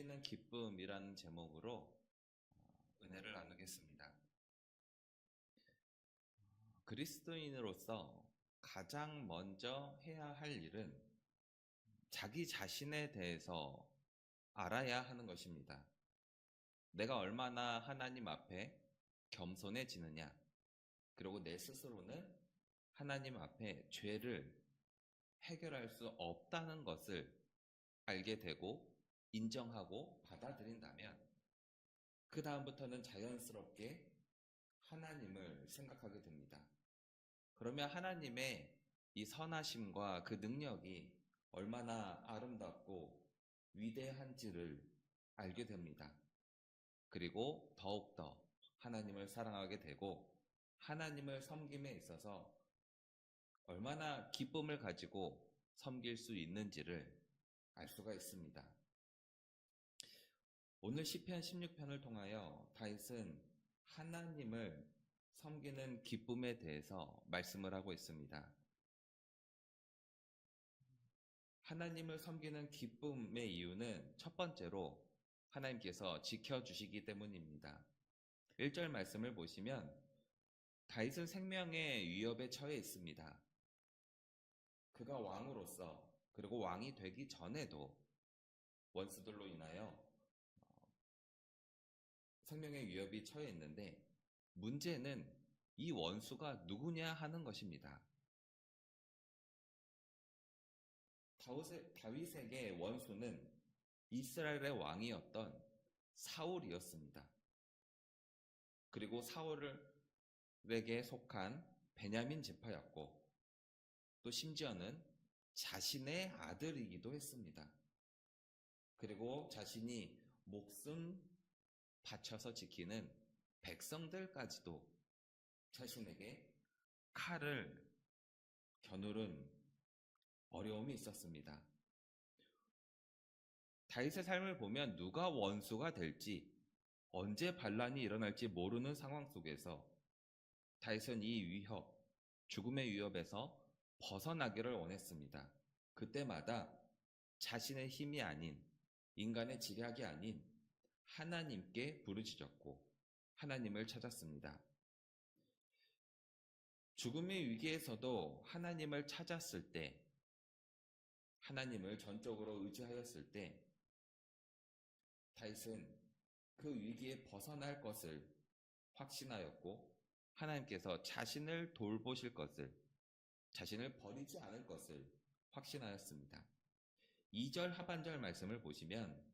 섬기는 기쁨이라는 제목으로 어, 은혜를 나누겠습니다. 그리스도인으로서 가장 먼저 해야 할 일은 자기 자신에 대해서 알아야 하는 것입니다. 내가 얼마나 하나님 앞에 겸손해지느냐, 그리고 내 스스로는 하나님 앞에 죄를 해결할 수 없다는 것을 알게 되고 인정하고 받아들인다면 그 다음부터는 자연스럽게 하나님을 생각하게 됩니다. 그러면 하나님의 이 선하심과 그 능력이 얼마나 아름답고 위대한지를 알게 됩니다. 그리고 더욱더 하나님을 사랑하게 되고 하나님을 섬김에 있어서 얼마나 기쁨을 가지고 섬길 수 있는지를 알 수가 있습니다. 오늘 시편 16편을 통하여 다윗은 하나님을 섬기는 기쁨에 대해서 말씀을 하고 있습니다. 하나님을 섬기는 기쁨의 이유는 첫 번째로 하나님께서 지켜주시기 때문입니다. 1절 말씀을 보시면 다윗은 생명의 위협에 처해 있습니다. 그가 왕으로서 그리고 왕이 되기 전에도 원수들로 인하여 어, 생명의 위협이 처해 있는데 문제는 이 원수가 누구냐 하는 것입니다. 다윗에게 원수는 이스라엘의 왕이었던 사울이었습니다. 그리고 사울에게 속한 베냐민 지파였고 또 심지어는 자신의 아들이기도 했습니다. 그리고 자신이 목숨 바쳐서 지키는 백성들까지도 자신에게 칼을 겨누른 어려움이 있었습니다. 다윗의 삶을 보면 누가 원수가 될지 언제 반란이 일어날지 모르는 상황 속에서 다윗은 이 위협, 죽음의 위협에서 벗어나기를 원했습니다. 그때마다 자신의 힘이 아닌 인간의 지략이 아닌 하나님께 부르짖었고 하나님을 찾았습니다. 죽음의 위기에서도 하나님을 찾았을 때 하나님을 전적으로 의지하였을 때 다윗은 그 위기에 벗어날 것을 확신하였고 하나님께서 자신을 돌보실 것을 자신을 버리지 않을 것을 확신하였습니다. 2절 하반절 말씀을 보시면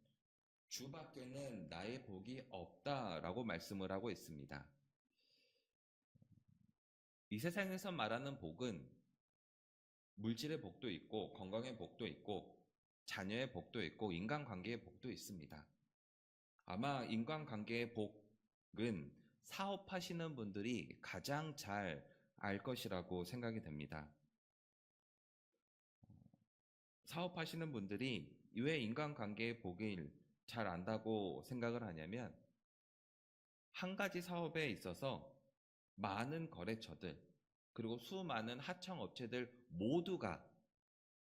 주밖에는 나의 복이 없다라고 말씀을 하고 있습니다. 이 세상에서 말하는 복은 물질의 복도 있고 건강의 복도 있고 자녀의 복도 있고 인간관계의 복도 있습니다. 아마 인간관계의 복은 사업하시는 분들이 가장 잘 알 것이라고 생각이 됩니다. 사업하시는 분들이 왜 인간관계의 복을 잘 안다고 생각을 하냐면 한 가지 사업에 있어서 많은 거래처들 그리고 수많은 하청 업체들 모두가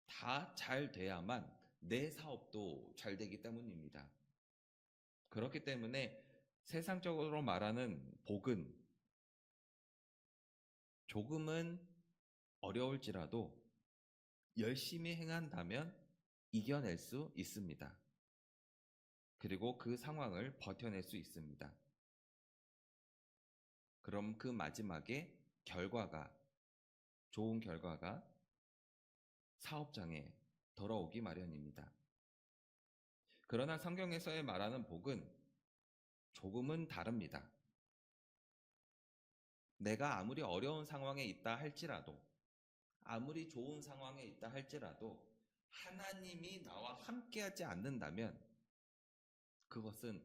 다 잘 돼야만 내 사업도 잘 되기 때문입니다. 그렇기 때문에 세상적으로 말하는 복은 조금은 어려울지라도 열심히 행한다면 이겨낼 수 있습니다. 그리고 그 상황을 버텨낼 수 있습니다. 그럼 그 마지막에 결과가, 좋은 결과가 사업장에 돌아오기 마련입니다. 그러나 성경에서의 말하는 복은 조금은 다릅니다. 내가 아무리 어려운 상황에 있다 할지라도, 아무리 좋은 상황에 있다 할지라도, 하나님이 나와 함께하지 않는다면, 그것은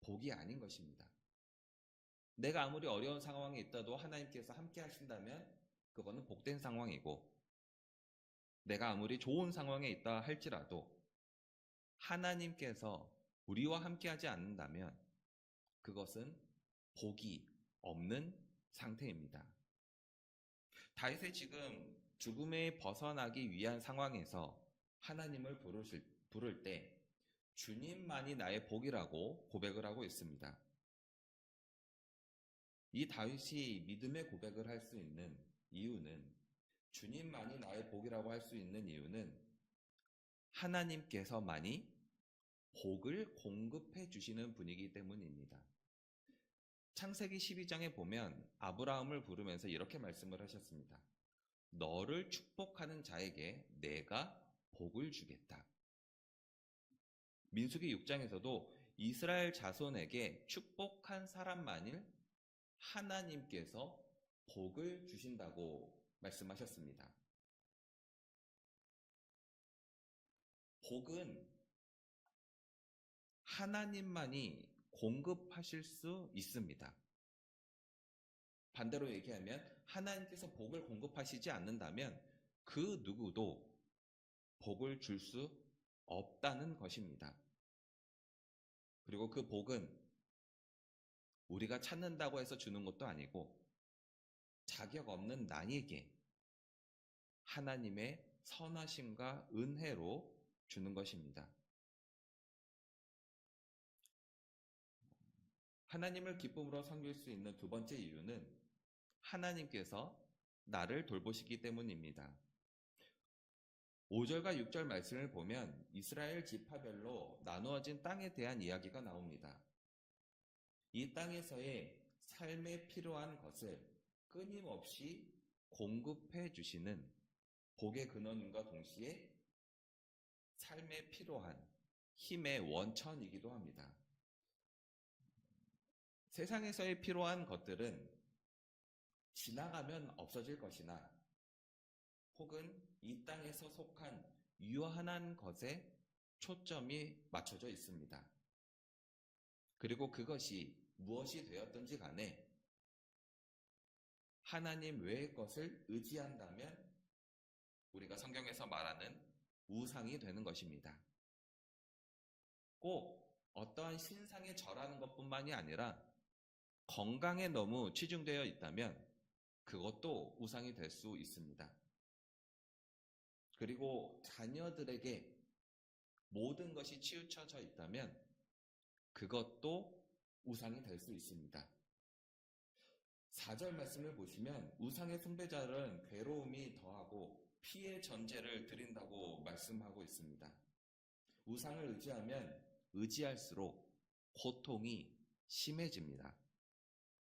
복이 아닌 것입니다. 내가 아무리 어려운 상황에 있다도 하나님께서 함께 하신다면, 그거는 복된 상황이고, 내가 아무리 좋은 상황에 있다 할지라도, 하나님께서 우리와 함께 하지 않는다면, 그것은 복이 없는 상태입니다. 다윗이 지금 죽음에 벗어나기 위한 상황에서 하나님을 부르실, 부를 때 주님만이 나의 복이라고 고백을 하고 있습니다. 이 다윗이 믿음의 고백을 할 수 있는 이유는 주님만이 나의 복이라고 할 수 있는 이유는 하나님께서만이 복을 공급해 주시는 분이기 때문입니다. 창세기 12장에 보면 아브라함을 부르면서 이렇게 말씀을 하셨습니다. 너를 축복하는 자에게 내가 복을 주겠다. 민수기 6장에서도 이스라엘 자손에게 축복한 사람만일 하나님께서 복을 주신다고 말씀하셨습니다. 복은 하나님만이 공급하실 수 있습니다. 반대로 얘기하면 하나님께서 복을 공급하시지 않는다면 그 누구도 복을 줄 수 없다는 것입니다. 그리고 그 복은 우리가 찾는다고 해서 주는 것도 아니고 자격 없는 나에게 하나님의 선하심과 은혜로 주는 것입니다. 하나님을 기쁨으로 섬길 수 있는 두 번째 이유는 하나님께서 나를 돌보시기 때문입니다. 5절과 6절 말씀을 보면 이스라엘 지파별로 나누어진 땅에 대한 이야기가 나옵니다. 이 땅에서의 삶에 필요한 것을 끊임없이 공급해 주시는 복의 근원과 동시에 삶에 필요한 힘의 원천이기도 합니다. 세상에서의 필요한 것들은 지나가면 없어질 것이나 혹은 이 땅에서 속한 유한한 것에 초점이 맞춰져 있습니다. 그리고 그것이 무엇이 되었든지 간에 하나님 외의 것을 의지한다면 우리가 성경에서 말하는 우상이 되는 것입니다. 꼭 어떠한 신상에 절하는 것뿐만이 아니라 건강에 너무 치중되어 있다면 그것도 우상이 될 수 있습니다. 그리고 자녀들에게 모든 것이 치우쳐져 있다면 그것도 우상이 될 수 있습니다. 4절 말씀을 보시면 우상의 숭배자는 괴로움이 더하고 피해 전제를 드린다고 말씀하고 있습니다. 우상을 의지하면 의지할수록 고통이 심해집니다.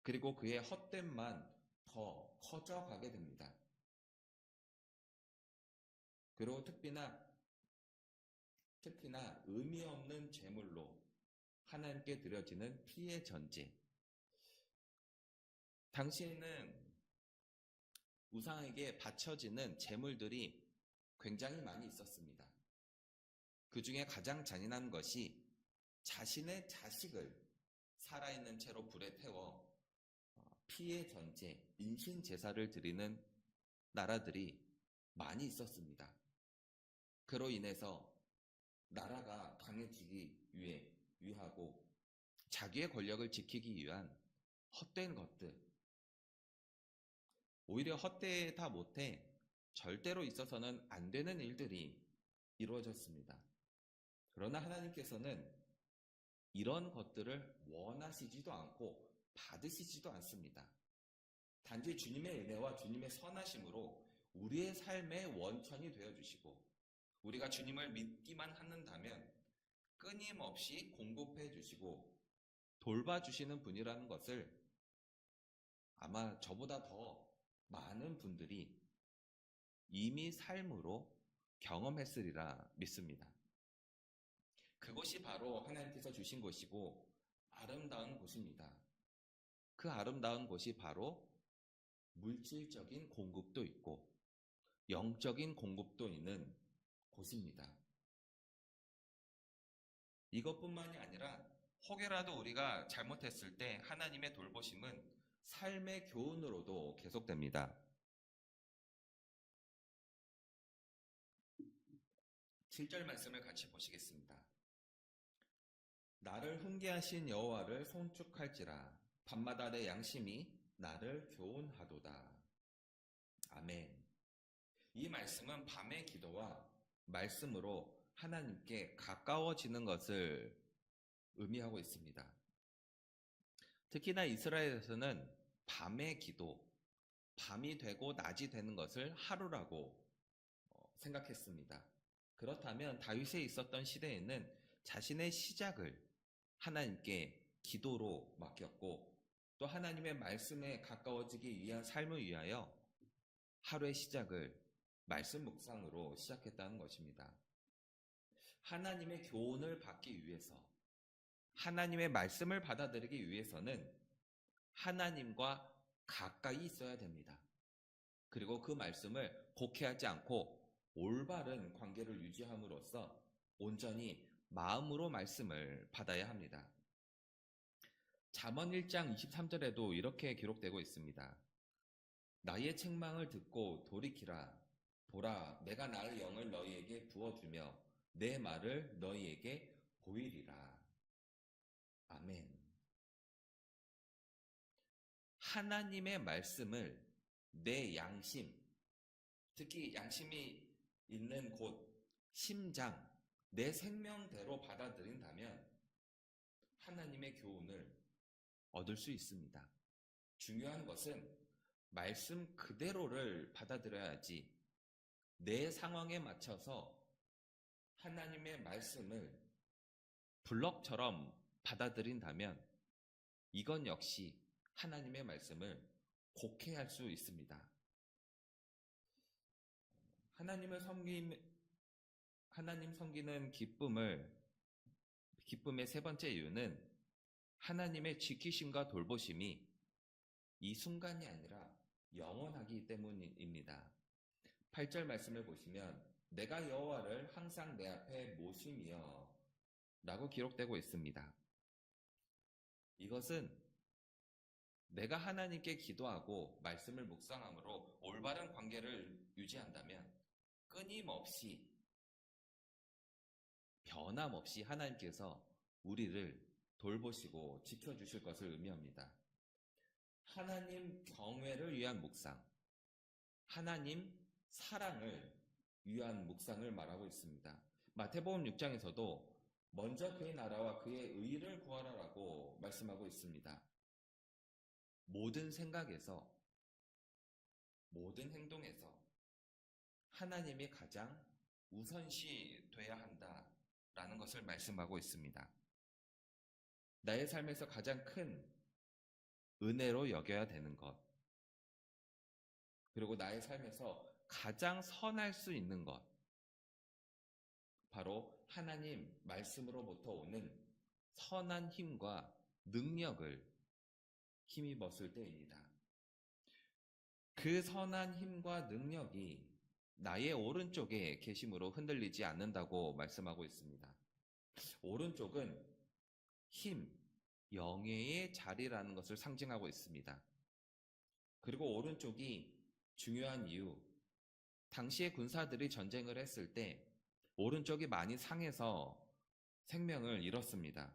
그리고 그의 헛됨만 더 커져가게 됩니다. 그리고 특히나 특히나 의미 없는 제물로 하나님께 드려지는 피해 전제. 당시에는 우상에게 바쳐지는 제물들이 굉장히 많이 있었습니다. 그 중에 가장 잔인한 것이 자신의 자식을 살아있는 채로 불에 태워 피해 전제, 인신 제사를 드리는 나라들이 많이 있었습니다. 그로 인해서 나라가 강해지기 위해 위하고 자기의 권력을 지키기 위한 헛된 것들. 오히려 헛되다 못해 절대로 있어서는 안 되는 일들이 이루어졌습니다. 그러나 하나님께서는 이런 것들을 원하시지도 않고 받으시지도 않습니다. 단지 주님의 은혜와 주님의 선하심으로 우리의 삶의 원천이 되어 주시고 우리가 주님을 믿기만 한다면 끊임없이 공급해 주시고 돌봐주시는 분이라는 것을 아마 저보다 더 많은 분들이 이미 삶으로 경험했으리라 믿습니다. 그것이 바로 하나님께서 주신 것이고 아름다운 곳입니다. 그 아름다운 곳이 바로 물질적인 공급도 있고 영적인 공급도 있는 곳입니다. 이것뿐만이 아니라 혹여라도 우리가 잘못했을 때 하나님의 돌보심은 삶의 교훈으로도 계속됩니다. 7절 말씀을 같이 보시겠습니다. 나를 훈계하신 여호와를 송축할지라 밤마다 내 양심이 나를 교훈하도다. 아멘. 이 말씀은 밤의 기도와 말씀으로 하나님께 가까워지는 것을 의미하고 있습니다. 특히나 이스라엘에서는 밤의 기도, 밤이 되고 낮이 되는 것을 하루라고 어, 생각했습니다. 그렇다면 다윗에 있었던 시대에는 자신의 시작을 하나님께 기도로 맡겼고 또 하나님의 말씀에 가까워지기 위한 삶을 위하여 하루의 시작을 말씀 묵상으로 시작했다는 것입니다. 하나님의 교훈을 받기 위해서 하나님의 말씀을 받아들이기 위해서는 하나님과 가까이 있어야 됩니다. 그리고 그 말씀을 곡해하지 않고 올바른 관계를 유지함으로써 온전히 마음으로 말씀을 받아야 합니다. 잠언 1장 23절에도 이렇게 기록되고 있습니다. 나의 책망을 듣고 돌이키라. 보라, 내가 나의 영을 너희에게 부어주며 내 말을 너희에게 보이리라. 아멘. 하나님의 말씀을 내 양심, 특히 양심이 있는 곳, 심장, 내 생명대로 받아들인다면 하나님의 교훈을 얻을 수 있습니다. 중요한 것은 말씀 그대로를 받아들여야지 내 상황에 맞춰서 하나님의 말씀을 블럭처럼 받아들인다면 이건 역시 하나님의 말씀을 곡해할 수 있습니다. 하나님을 섬김, 하나님 섬기는 기쁨을, 기쁨의 세 번째 이유는 하나님의 지키심과 돌보심이 이 순간이 아니라 영원하기 때문입니다. 8절 말씀을 보시면 내가 여호와를 항상 내 앞에 모심이여 라고 기록되고 있습니다. 이것은 내가 하나님께 기도하고 말씀을 묵상함으로 올바른 관계를 유지한다면 끊임없이 변함없이 하나님께서 우리를 돌보시고 지켜주실 것을 의미합니다. 하나님 경외를 위한 묵상, 하나님 사랑을 위한 묵상을 말하고 있습니다. 마태복음 6장에서도 먼저 그의 나라와 그의 의를 구하라라고 말씀하고 있습니다. 모든 생각에서, 모든 행동에서 하나님이 가장 우선시 돼야 한다라는 것을 말씀하고 있습니다. 나의 삶에서 가장 큰 은혜로 여겨야 되는 것. 그리고 나의 삶에서 가장 선할 수 있는 것. 바로 하나님 말씀으로부터 오는 선한 힘과 능력을 힘입었을 때입니다. 그 선한 힘과 능력이 나의 오른쪽에 계심으로 흔들리지 않는다고 말씀하고 있습니다. 오른쪽은 힘, 영예의 자리라는 것을 상징하고 있습니다. 그리고 오른쪽이 중요한 이유, 당시의 군사들이 전쟁을 했을 때 오른쪽이 많이 상해서 생명을 잃었습니다.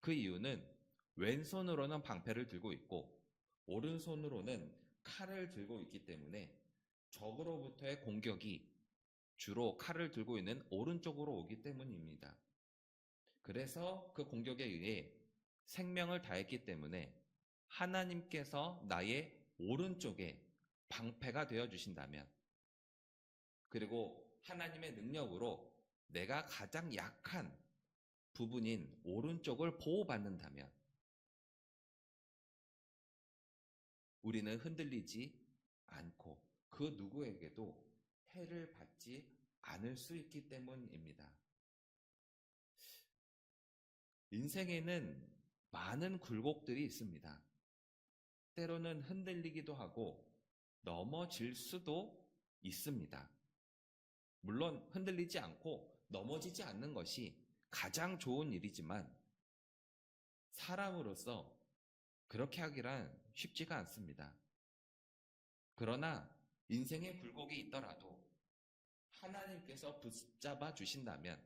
그 이유는 왼손으로는 방패를 들고 있고 오른손으로는 칼을 들고 있기 때문에 적으로부터의 공격이 주로 칼을 들고 있는 오른쪽으로 오기 때문입니다. 그래서 그 공격에 의해 생명을 다했기 때문에 하나님께서 나의 오른쪽에 방패가 되어 주신다면 그리고 하나님의 능력으로 내가 가장 약한 부분인 오른쪽을 보호받는다면 우리는 흔들리지 않고 그 누구에게도 해를 받지 않을 수 있기 때문입니다. 인생에는 많은 굴곡들이 있습니다. 때로는 흔들리기도 하고 넘어질 수도 있습니다. 물론 흔들리지 않고 넘어지지 않는 것이 가장 좋은 일이지만 사람으로서 그렇게 하기란 쉽지가 않습니다. 그러나 인생의 굴곡이 있더라도 하나님께서 붙잡아 주신다면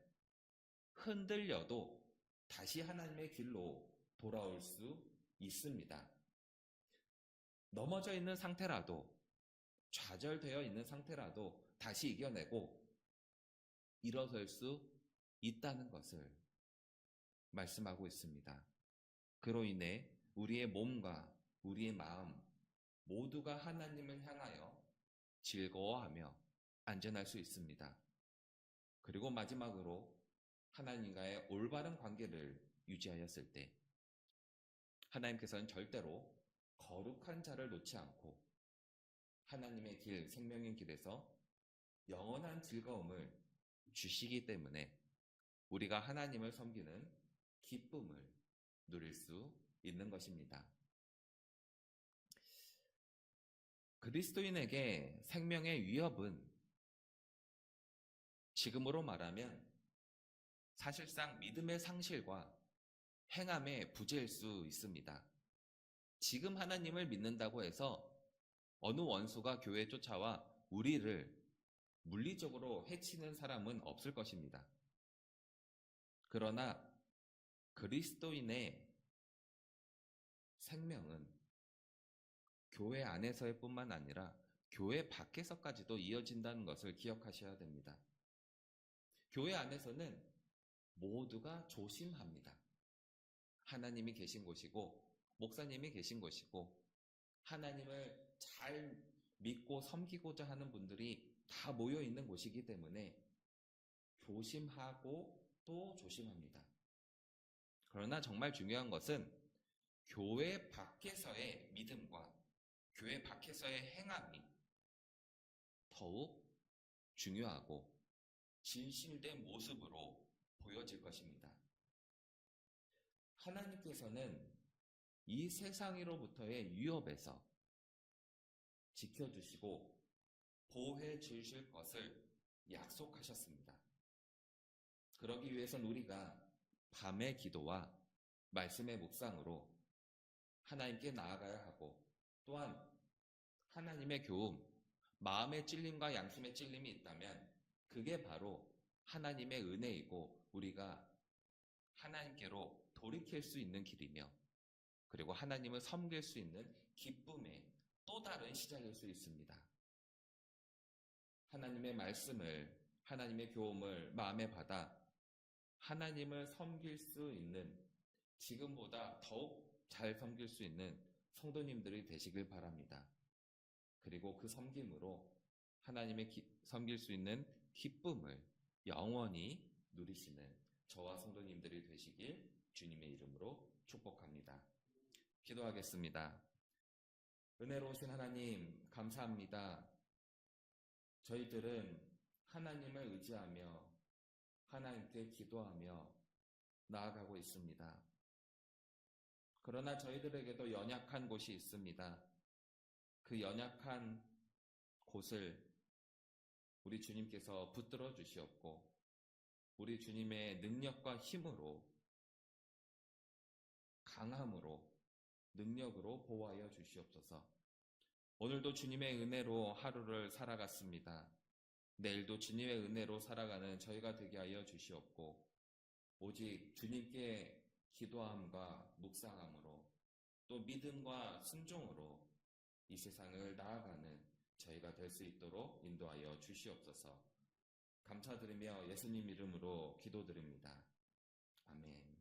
흔들려도 다시 하나님의 길로 돌아올 수 있습니다. 넘어져 있는 상태라도 좌절되어 있는 상태라도 다시 이겨내고 일어설 수 있다는 것을 말씀하고 있습니다. 그로 인해 우리의 몸과 우리의 마음 모두가 하나님을 향하여 즐거워하며 안전할 수 있습니다. 그리고 마지막으로 하나님과의 올바른 관계를 유지하였을 때 하나님께서는 절대로 거룩한 자를 놓지 않고 하나님의 길, 생명의 길에서 영원한 즐거움을 주시기 때문에 우리가 하나님을 섬기는 기쁨을 누릴 수 있는 것입니다. 그리스도인에게 생명의 위협은 지금으로 말하면 사실상 믿음의 상실과 행함의 부재일 수 있습니다. 지금 하나님을 믿는다고 해서 어느 원수가 교회에 쫓아와 우리를 물리적으로 해치는 사람은 없을 것입니다. 그러나 그리스도인의 생명은 교회 안에서의 뿐만 아니라 교회 밖에서까지도 이어진다는 것을 기억하셔야 됩니다. 교회 안에서는 모두가 조심합니다. 하나님이 계신 곳이고, 목사님이 계신 곳이고, 하나님을 잘 믿고 섬기고자 하는 분들이 다 모여 있는 곳이기 때문에 조심하고 또 조심합니다. 그러나 정말 중요한 것은 교회 밖에서의 믿음과 교회 밖에서의 행함이 더욱 중요하고 진실된 모습으로 보여질 것입니다. 하나님께서는 이 세상으로부터의 위협에서 지켜주시고 보호해 주실 것을 약속하셨습니다. 그러기 위해서는 우리가 밤의 기도와 말씀의 묵상으로 하나님께 나아가야 하고 또한 하나님의 교움, 마음의 찔림과 양심의 찔림이 있다면 그게 바로 하나님의 은혜이고 우리가 하나님께로 돌이킬 수 있는 길이며 그리고 하나님을 섬길 수 있는 기쁨의 또 다른 시작일 수 있습니다. 하나님의 말씀을 하나님의 교훈을 마음에 받아 하나님을 섬길 수 있는 지금보다 더욱 잘 섬길 수 있는 성도님들이 되시길 바랍니다. 그리고 그 섬김으로 하나님의 기, 섬길 수 있는 기쁨을 영원히 누리시는 저와 성도님들이 되시길 주님의 이름으로 축복합니다. 기도하겠습니다. 은혜로우신 하나님, 감사합니다. 저희들은 하나님을 의지하며 하나님께 기도하며 나아가고 있습니다. 그러나 저희들에게도 연약한 곳이 있습니다. 그 연약한 곳을 우리 주님께서 붙들어 주시옵고, 우리 주님의 능력과 힘으로, 강함으로, 능력으로 보호하여 주시옵소서. 오늘도 주님의 은혜로 하루를 살아갔습니다. 내일도 주님의 은혜로 살아가는 저희가 되게 하여 주시옵고, 오직 주님께 기도함과 묵상함으로 또 믿음과 순종으로 이 세상을 나아가는 저희가 될 수 있도록 인도하여 주시옵소서. 감사드리며 예수님 이름으로 기도드립니다. 아멘.